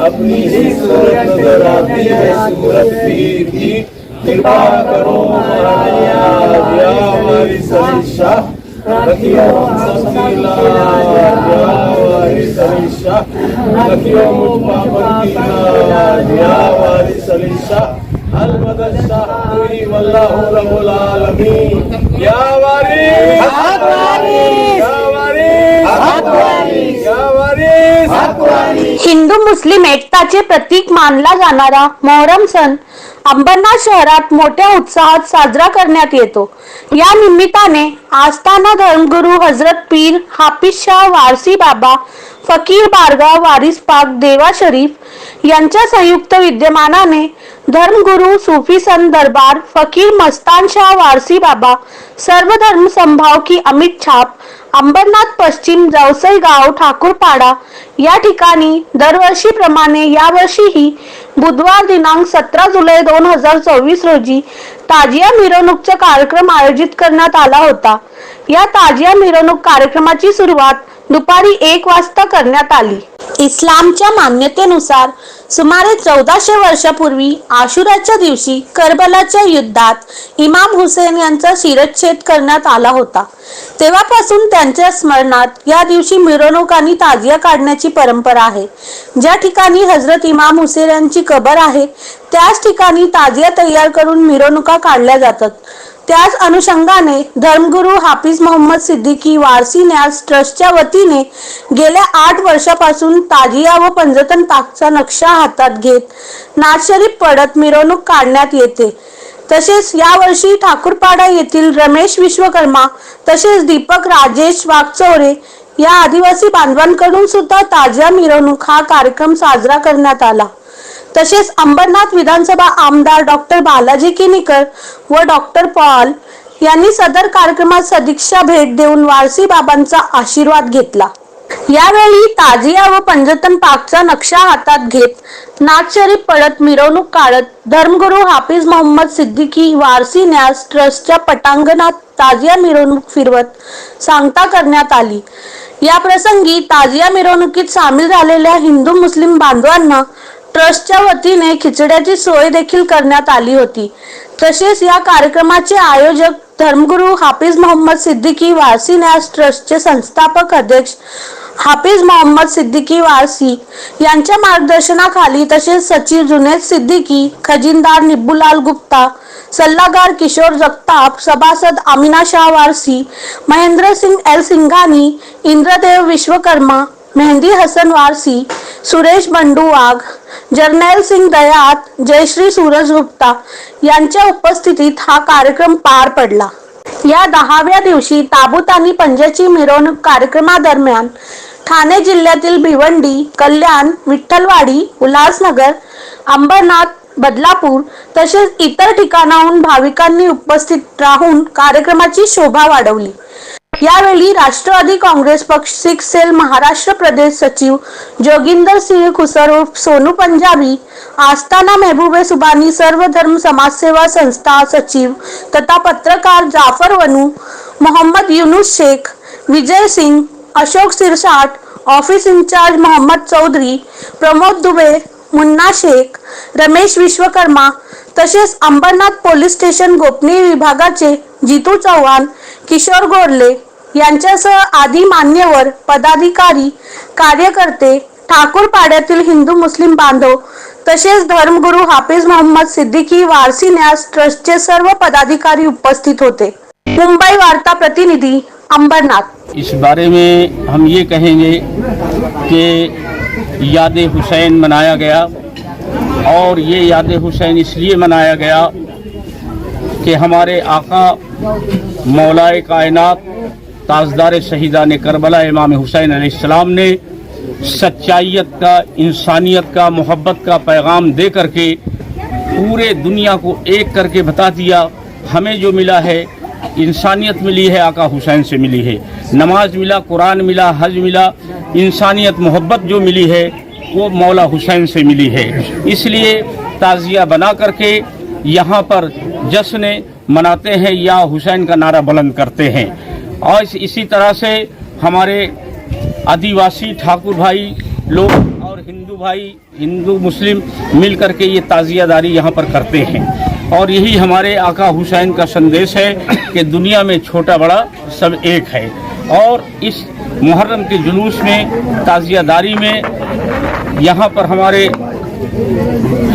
अपनी ही सूरत नज़र है सूरत पीर की कृपा करो हमारी सरीशा रखियो या हमारी सरीशा रखियो मुझ पापन की हमारी सरीशा अलमदद पूरी वल्लाहु रब्बुल आलमीन या वारिस हिंदू मुस्लिम एकताचे प्रतीक मानला जाणारा मोहरम सण अंबरनाथ शहरात मोठ्या उत्साहात साजरा करण्यात येतो. या निमित्ताने आस्थाना धर्मगुरू हजरत पीर हाफिज शाह वारसी बाबा फकीर बारगाव वारिस पाक देवा शरीफ यांच्या संयुक्त विद्यमानाने धर्मगुरू सुफी सन दरबार फकीर मस्तान शाह वारसी बाबा सर्व धर्म संभाव की अमित छाप अंबरनाथ पश्चिम जवसई गाव ठाकूरपाडा या ठिकाणी दरवर्षीप्रमाणे यावर्षीही बुधवार दिनांक सतरा जुलै दोन हजार चोवीस रोजी ताजिया मिरवणूकचा कार्यक्रम आयोजित करण्यात आला होता. या ताजिया मिरवणूक कार्यक्रमाची सुरुवात दुपारी एक वाजता करण्यात आली. इस्लामच्या मान्यतेनुसार सुमारे चौदाशे वर्षापूर्वी आशुराच्या दिवशी करबलाच्या युद्धात इमाम हुसेन यांचा शिरच्छेद करण्यात आला होता. तेव्हापासून त्यांच्या स्मरणात या दिवशी मिरवणुकांनी ताजिया काढण्याची परंपरा आहे. ज्या ठिकाणी हजरत इमाम हुसेन यांची कबर आहे त्याच ठिकाणी ताजिया तयार करून मिरवणुका काढल्या जातात. त्याच अनुषंगाने धर्मगुरू हाफिज मोहम्मद सिद्दीकी वारसी न्यास ट्रस्टच्या वतीने गेल्या आठ वर्षापासून ताजिया व पंजतन पाकचा नक्षा हातात घेत नादशरीफ पडत मिरवणूक काढण्यात येते. तसेच यावर्षी ठाकूरपाडा येथील रमेश विश्वकर्मा तसेच दीपक राजेश वाघचौरे या आदिवासी बांधवांकडून सुद्धा ताजिया मिरवणूक हा कार्यक्रम साजरा करण्यात आला. तसेच अंबरनाथ विधानसभा आमदार डॉक्टर बालाजी किनीकर व डॉक्टर पॉल यांनी सदर कार्यक्रमात सदीक्षा भेट देऊन वारसी बाबांचा आशीर्वाद घेतला. यावेळी ताजिया व पंजतन पाकचा नक्षा हातात घेत नाथशरीफ पडत मिरवणूक काढत धर्मगुरू हाफिज मोहम्मद सिद्दीकी वारसी न्यास ट्रस्टच्या पटांगणात ताजिया मिरवणूक फिरवत सांगता करण्यात आली. या प्रसंगी ताजिया मिरवणुकीत सामील झालेल्या हिंदू मुस्लिम बांधवांना ट्रस्टच्या वतीने खिचड्याची सोय देखील करण्यात आली होती. तसेच या कार्यक्रमाचे आयोजक धर्मगुरू हाफिज मोहम्मद सिद्दीकी वारसी न्यास ट्रस्टचे संस्थापक अध्यक्ष हाफिज मोहम्मद सिद्दीकी वारसी यांच्या मार्गदर्शनाखाली तसेच सचिव जुनेद सिद्दीकी खजिनदार निब्बुलाल गुप्ता सल्लागार किशोर जगताप सभासद आमिना शाह वारसी महेंद्र सिंग एल सिंघानी इंद्रदेव विश्वकर्मा मेहंदी हसन वारसी सुरेश बंडू वाघ जर्नैल सिंग दयात जयश्री सूरज गुप्ता यांच्या उपस्थितीत हा कार्यक्रम पार पडला. या दहाव्या दिवशी ताबूत आणि पंजाची मिरवणूक कार्यक्रमादरम्यान ठाणे जिल्ह्यातील भिवंडी कल्याण विठ्ठलवाडी उल्हासनगर अंबरनाथ बदलापूर तसेच इतर ठिकाणाहून भाविकांनी उपस्थित राहून कार्यक्रमाची शोभा वाढवली. यावेळी राष्ट्रवादी काँग्रेस पक्ष सिक्सेल सेल महाराष्ट्र प्रदेश सचिव जोगिंदर सिंह खुसर उर्फ सोनू पंजाबी आस्थाना मेहबूबे सुबानी सर्व धर्म समाजसेवा संस्था सचिव तथा पत्रकार जाफर वनू मोहम्मद युनुस शेख विजय सिंग अशोक सिरसाट ऑफिस इंचार्ज मोहम्मद चौधरी प्रमोद दुबे मुन्ना शेख रमेश विश्वकर्मा तसेच अंबरनाथ पोलीस स्टेशन गोपनीय विभागाचे जितू चव्हाण किशोर गोरले यांच्यासह आदी मान्यवर, पदाधिकारी, कार्यकर्ते ठाकूर हिंदू मुस्लिम बांधव, तसेच धर्मगुरू हाफिज मोहम्मद सिद्दीकी वारसी न्यास ट्रस्टचे सर्व पदाधिकारी उपस्थित होते. मुंबई वार्ता प्रतिनिधी अंबरनाथ. इस बारे में हम ये कहेंगे कि याद हुसैन मनाया गया और ये याद हुसैन इसलिए मनाया गया कि हमारे आका मौलाए कायनात ताजदार शहीदान करबला इमाम हुसैन अलैहिस्सलाम ने सच्चाइयत का, इंसानियत का, मोहब्बत का पैगाम दे करके पूरे दुनिया को एक करके बता दिया, हमें जो मिला है, इंसानियत मिली है, आका हुसैन से मिली है। नमाज़ मिला, कुरान मिला, हज मिला, इंसानियत, मोहब्बत जो मिली है, वो मौला हुसैन से मिली है। इसलिए ताज़िया बना करके यहाँ पर जश्न मनाते हैं या हुसैन का नारा बुलंद करते हैं। और इस- इसी तरह से हमारे आदिवासी ठाकुर भाई लोग और हिंदू भाई, हिंदू मुस्लिम मिल करके ये ताज़ियादारी यहाँ पर करते हैं। और यही हमारे आका हुसैन का संदेश है कि दुनिया में छोटा बड़ा सब एक है। और इस मुहर्रम के जुलूस में, ताज़ियादारी में यहाँ पर हमारे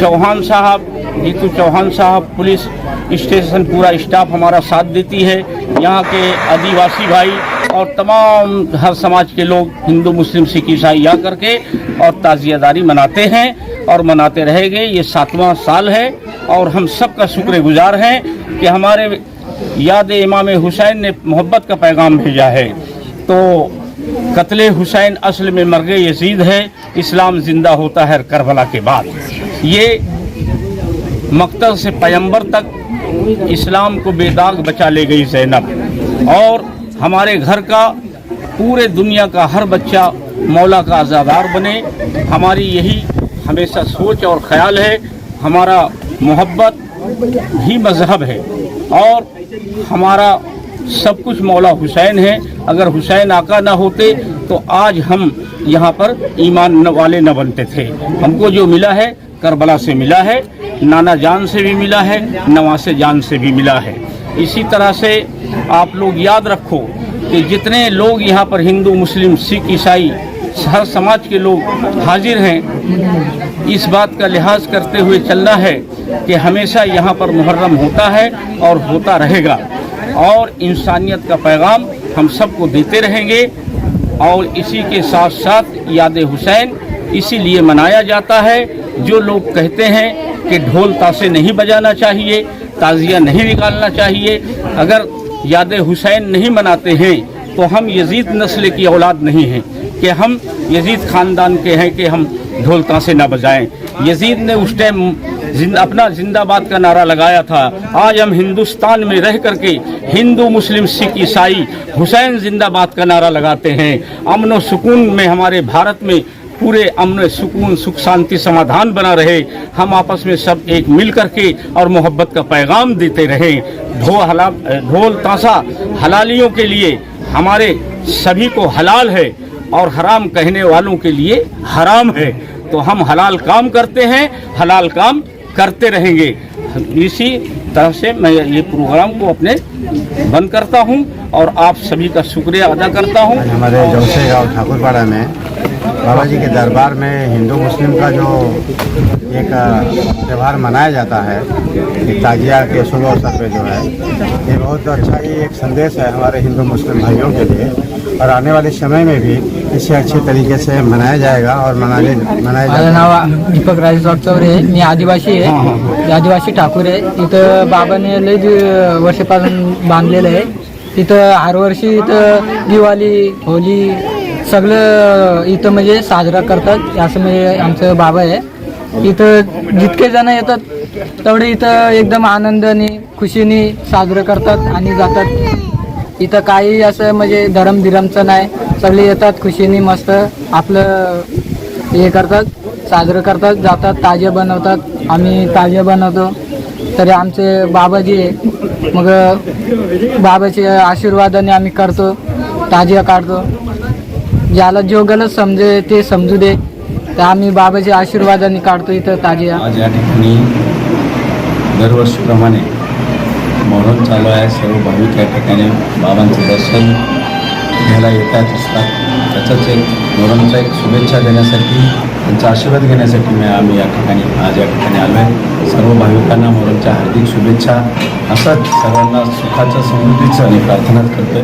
चौहान साहब, जीतू चौहान साहब, पुलिस स्टेशन पूरा स्टाफ हमारा साथ देती है। यहाँ के आदिवासी भाई और तमाम हर समाज के लोग, हिंदू, मुस्लिम, सिख, ईसाई आ करके और ताज़ियादारी मनाते हैं और मनाते रहेंगे। ये सातवां साल है और हम सबका शुक्रगुजार हैं कि हमारे याद इमाम हुसैन ने मोहब्बत का पैगाम भेजा है। तो कत्ले हुसैन असल में मर्ग यजीद है। इस्लाम ज़िंदा होता है करबला के बाद। ये मकतल से पैम्बर तक इस्लाम को बेदाग बचा ले गई जैनब। और हमारे घर का पूरे दुनिया का हर बच्चा मौला का आज़ादार बने। हमारी यही हमेशा सोच और ख्याल है, हमारा मोहब्बत ही मज़हब है। और हमारा सब कुछ मौला हुसैन है। अगर हुसैन आका ना होते तो आज हम यहाँ पर ईमान वाले न बनते थे। हमको जो मिला है करबला से मिला है, नाना जान से भी मिला है, नवासे जान से भी मिला है। इसी तरह से आप लोग याद रखो कि जितने लोग यहाँ पर हिंदू, मुस्लिम, सिख, ईसाई, हर समाज के लोग हाजिर हैं, इस बात का लिहाज करते हुए चलना है कि हमेशा यहाँ पर मुहर्रम होता है और होता रहेगा। और इंसानियत का पैगाम हम सबको देते रहेंगे। और इसी के साथ साथ याद हुसैन इसीलिए मनाया जाता है जो लोग कहते हैं कि ढोल ताशे नहीं बजाना चाहिए ताज़िया नहीं निकालना चाहिए अगर याद हुसैन नहीं मनाते हैं तो हम यजीद नस्ल की औलाद नहीं हैं। कि हम यजीद ख़ानदान के हैं कि हम ढोल ताशे ना बजाएँ। यजीद ने उस टाइम जिन, अपना जिंदाबाद का नारा लगाया था। आज हम हिंदुस्तान में रह करके हिंदू मुस्लिम सिख ईसाई हुसैन जिंदाबाद का नारा लगाते हैं। अमन व सुकून में हमारे भारत में पूरे अमन, सुकून, सुख, शांति, समाधान बना रहे। हम आपस में सब एक मिल करके और मोहब्बत का पैगाम देते रहे। ढो हला, ढोल ताशा हलालियों के लिए हमारे सभी को हलाल है और हराम कहने वालों के लिए हराम है। तो हम हलाल काम करते हैं, हलाल काम करते रहेंगे। इसी तरह से मैं ये प्रोग्राम को अपने बंद करता हूँ और आप सभी का शुक्रिया अदा करता हूँ। हमारे जौसे गाँव ठाकुरपाड़ा में बाबा जी के दरबार में हिंदू मुस्लिम का जो एक त्यौहार मनाया जाता है कि ताजिया के शुभ अवसर पे जो है ये बहुत अच्छा ही एक संदेश है हमारे हिंदू मुस्लिम भाइयों के लिए। और आने वाले समय में भी इसे अच्छे तरीके से मनाया जाएगा और मनाने मनाया माझं जाएगा नाव दीपक राजेश वागचौरे आहे मी आदिवासी आहे मी आदिवासी ठाकूर आहे इथं बाबाने लय दि- वर्षापासून बांधलेलं आहे। तिथं हर वर्षी इथं दिवाळी होली सगळं इथं म्हणजे साजरा करतात. असं म्हणजे आमचं बाबा आहे. इथं जितके जण येतात तेवढे इथं एकदम आनंदाने खुशीने साजरं करतात आणि जातात. इथं काही असं म्हणजे धरम नाही. सगळे येतात खुशीने मस्त आपलं हे करतात साजरं करतात जातात ताजे बनवतात. आम्ही ताजे बनवतो. तरी आमचे बाबाजी आहे. मग बाबाचे आशीर्वादाने आम्ही करतो ताजिया काढतो. ज्याला जो गलत समजे ते समजू दे. तर आम्ही बाबाच्या आशीर्वादाने काढतो इथं ताजिया. आज या ठिकाणी दरवर्षीप्रमाणे मोहरम चालू आहे. सर्व भाविक या ठिकाणी बाबांचं दर्शन घ्यायला येतात असतात त्याचाच एक मोहरमचा एक शुभेच्छा देण्यासाठी त्यांचा आशीर्वाद घेण्यासाठी मी आम्ही या ठिकाणी आज या ठिकाणी आलो आहे सर्व भाविकांना मोहरमच्या हार्दिक शुभेच्छा. असंच सर्वांना सुखाचं समृद्धीचं आणि प्रार्थना करतोय.